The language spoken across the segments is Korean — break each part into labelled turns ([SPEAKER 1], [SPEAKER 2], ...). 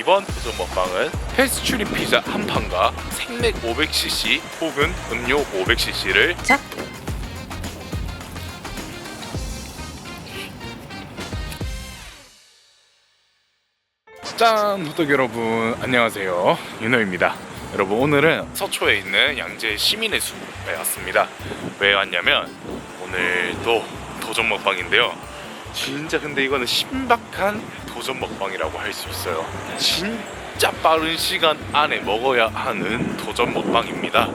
[SPEAKER 1] 이번 도전 먹방은 페스츄리 피자 한 판과 생맥 500cc 혹은 음료 500cc를
[SPEAKER 2] 자,
[SPEAKER 1] 짠! 구독 여러분. 안녕하세요. 윤호입니다. 여러분 오늘은 서초에 있는 양재 시민의 숲에 왔습니다. 왜 왔냐면 오늘도 도전 먹방인데요 진짜 근데 이거는 신박한 도전 먹방이라고 할 수 있어요. 진짜 빠른 시간 안에 먹어야 하는 도전 먹방입니다.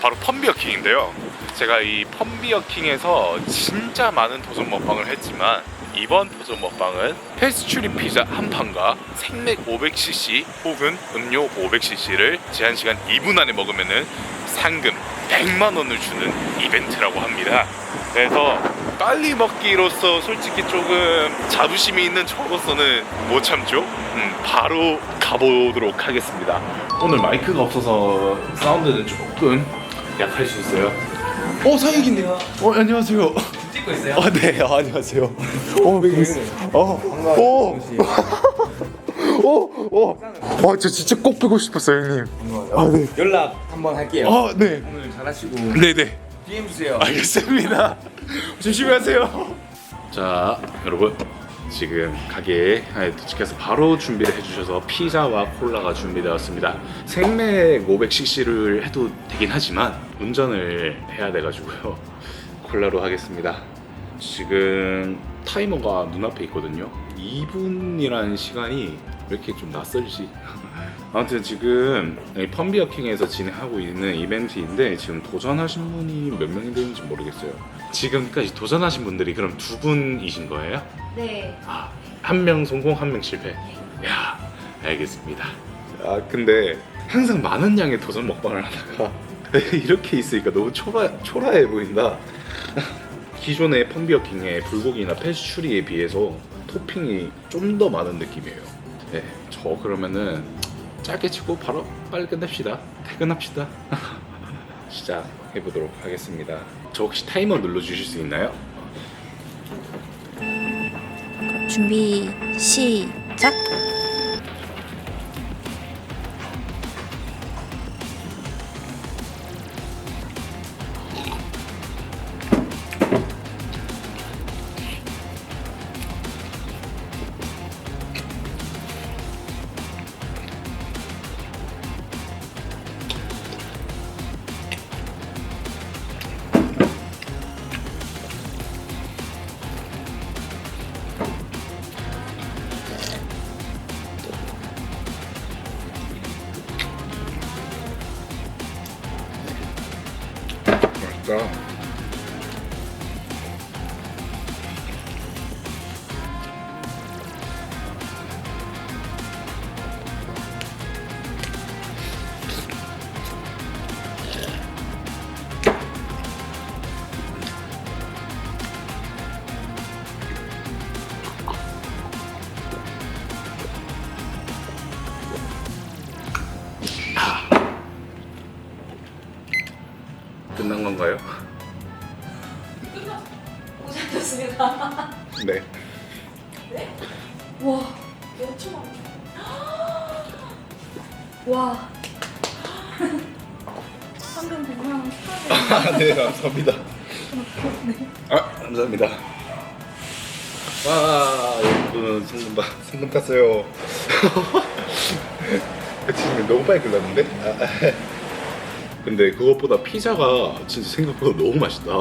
[SPEAKER 1] 바로 펀비어킹인데요. 제가 이 펀비어킹에서 진짜 많은 도전 먹방을 했지만 이번 도전 먹방은 페스츄리 피자 한 판과 생맥 500cc 혹은 음료 500cc를 제한 시간 2분 안에 먹으면은 상금 100만 원을 주는 이벤트라고 합니다. 그래서 빨리 먹기로서 솔직히 조금 자부심이 있는 저로서는 못 참죠. 음, 바로 가보도록 하겠습니다. 오늘 마이크가 없어서 사운드는 조금 약할 수 있어요. 어 사육이네요. 어 안녕하세요.
[SPEAKER 3] 찍고 있어요?
[SPEAKER 1] 아, 네, 아, 안녕하세요. 어, 어, 오, 오, 오, 아, 저 진짜 꼭 뵈고 싶었어요, 형님. 아, 네.
[SPEAKER 3] 연락 한번 할게요.
[SPEAKER 1] 아, 네.
[SPEAKER 3] 오늘 잘하시고
[SPEAKER 1] 네, 네.
[SPEAKER 3] DM 주세요.
[SPEAKER 1] 알겠습니다. 조심히 하세요. 자, 여러분. 지금 가게에 도착해서 바로 준비를 해주셔서 피자와 콜라가 준비되었습니다. 생맥 500cc를 해도 되긴 하지만 운전을 해야 돼가지고요. 콜라로 하겠습니다. 지금 타이머가 눈앞에 있거든요. 2분이라는 시간이 왜 이렇게 좀 낯설지? 아무튼 지금 이 펀비어킹에서 진행하고 있는 이벤트인데 지금 도전하신 분이 몇 명이 되는지 모르겠어요. 지금까지 도전하신 분들이 그럼 두 분이신 거예요?
[SPEAKER 2] 네.
[SPEAKER 1] 아, 한 명 성공, 한 명 실패. 야, 알겠습니다. 아, 근데 항상 많은 양의 도전 먹방을 하다가 이렇게 있으니까 너무 초라, 초라해 보인다. 기존의 펌비어킹의 불고기나 페스츄리에 비해서 토핑이 좀 더 많은 느낌이에요. 네, 저 그러면은 짧게 치고 바로 빨리 끝냅시다. 퇴근합시다. 시작해 보도록 하겠습니다. 저 혹시 타이머 눌러주실 수 있나요?
[SPEAKER 2] 준비 시작.
[SPEAKER 1] 맛 끝난 건가요?
[SPEAKER 2] 고생하셨습니다.
[SPEAKER 1] 네.
[SPEAKER 2] 와, 엄청 많네. 와. 방금 축하드려요.
[SPEAKER 1] 아, 네, 감사합니다. 아, 감사합니다. 와, 여러분 봐, 성금 땄어요. 지금 너무 빨리 끝났는데? 아, 근데 그것보다 피자가 진짜 생각보다 너무 맛있다.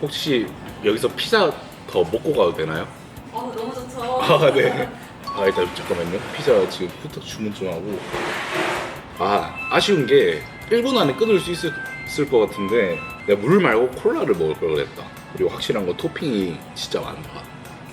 [SPEAKER 1] 혹시 여기서 피자 더 먹고 가도 되나요?
[SPEAKER 2] 어, 너무 좋죠.
[SPEAKER 1] 아, 네. 아, 일단 잠깐만요. 피자 지금 후딱 주문 좀 하고. 아, 아쉬운 게 1분 안에 끊을 수 있을, 있을 것 같은데 내가 물 말고 콜라를 먹을 걸 그랬다. 그리고 확실한 건 토핑이 진짜 많다.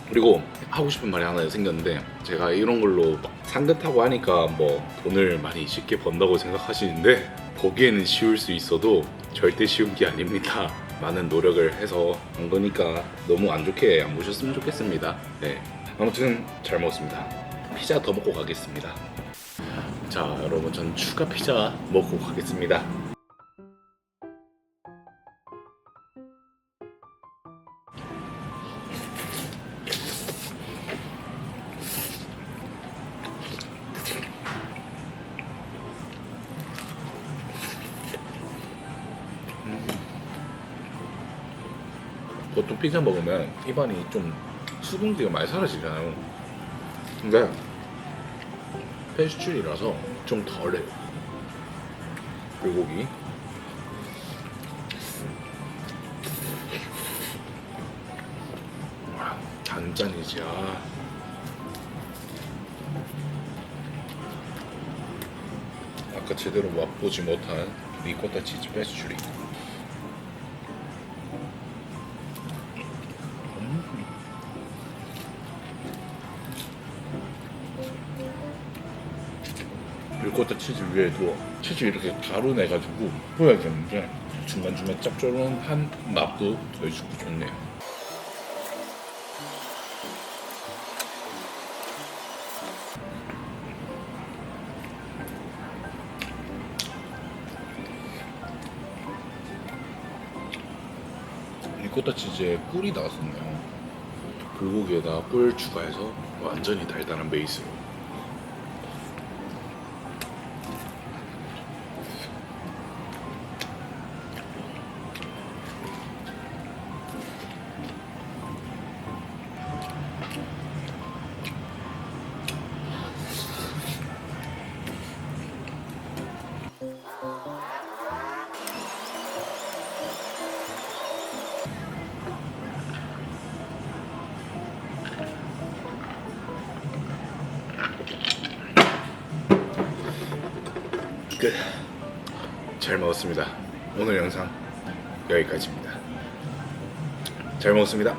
[SPEAKER 1] 그리고 하고 싶은 말이 하나 생겼는데 제가 이런 걸로 막 상긋하고 하니까 뭐 돈을 많이 쉽게 번다고 생각하시는데 보기에는 쉬울 수 있어도 절대 쉬운 게 아닙니다. 많은 노력을 해서 한 거니까 너무 안 좋게 안 보셨으면 좋겠습니다. 네. 아무튼 잘 먹었습니다. 피자 더 먹고 가겠습니다. 자, 여러분 전 추가 피자 먹고 가겠습니다. 보통 피자 먹으면 입안이 좀 수분기가 많이 사라지잖아요. 근데 페스츄리라서 좀 덜해요. 불고기. 와, 단짠이지. 아. 아까 제대로 맛보지 못한 리코타 치즈 페스츄리. 리코타 치즈 위에도 치즈 이렇게 가루 내가지고 뿌려야겠는데 중간중간 짭조름한 맛도 더해주고 좋네요. 리코타 치즈에 꿀이 나왔었네요. 불고기에다 꿀 추가해서 완전히 달달한 베이스로. 끝. 잘 먹었습니다. 오늘 영상 여기까지입니다. 잘 먹었습니다.